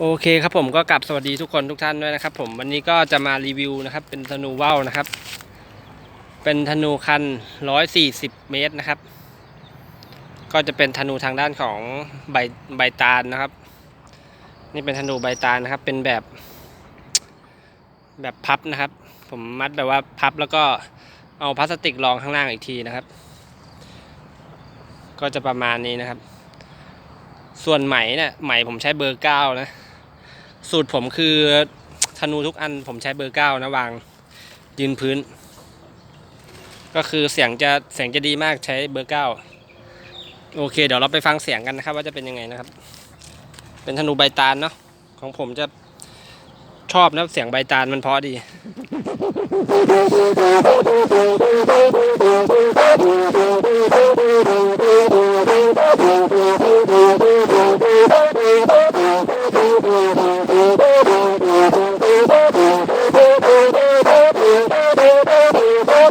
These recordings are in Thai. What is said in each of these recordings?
โอเคครับผมก็กลับสวัสดีทุกคนทุกท่านด้วยนะครับ ผมวันนี้ก็จะมารีวิวนะครับ เป็นธนูว่าวนะครับ เป็นธนูคัน 140 เมตรนะครับ ก็จะเป็นธนูทางด้านของใบใบตาลนะครับ นี่เป็นธนูใบตาลนะครับ เป็นแบบ แบบพับนะครับ ผมมัดแบบว่าพับแล้วก็เอาพลาสติกรองข้างล่างอีกทีนะครับ ก็จะประมาณนี้นะครับ ส่วนไหมเนี่ยไหมผมใช้เบอร์เก้านะ สูตรผมคือธนูทุกอันผมใช้เบอร์เก้านะวางยืนพื้น ก็คือเสียงจะเสียงจะดีมากใช้เบอร์เก้าโอเค เดี๋ยวเราไปฟังเสียงกันนะครับ ว่าจะเป็นยังไงนะครับ เป็นธนูใบตาลเนาะของผมจะชอบนะเสียงใบตาลมันเพราะดี เ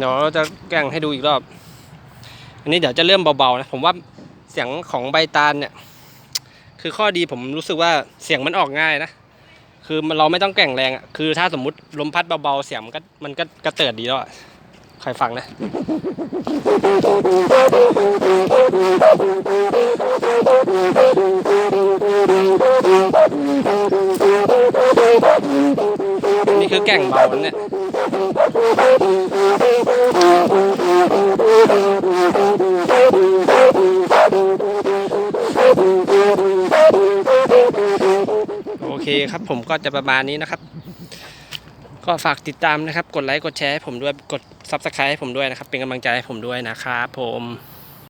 ดี๋ยวเราจะแกล้งให้ดูอีกรอบ อันนี้เดี๋ยวจะเริ่มเบาๆนะ ผมว่าเสียงของใบตาลเนี่ย คือข้อดีผมรู้สึกว่าเสียงมันออกง่ายนะ คือเราไม่ต้องแกร่งแรงอะ คือถ้าสมมุติลมพัดเบาๆเสียงมันก็มันก็กระเติดดีแล้วใครฟังนะ คือแก่งเบาเนี่ยโอเคครับผมก็จะประมาณนี้นะครับ ก็ฝากติดตามนะครับ กดไลค์กดแชร์ให้ผมด้วยกด Subscribe ให้ผมด้วยนะครับ เป็นกำลังใจให้ผมด้วยนะครับผม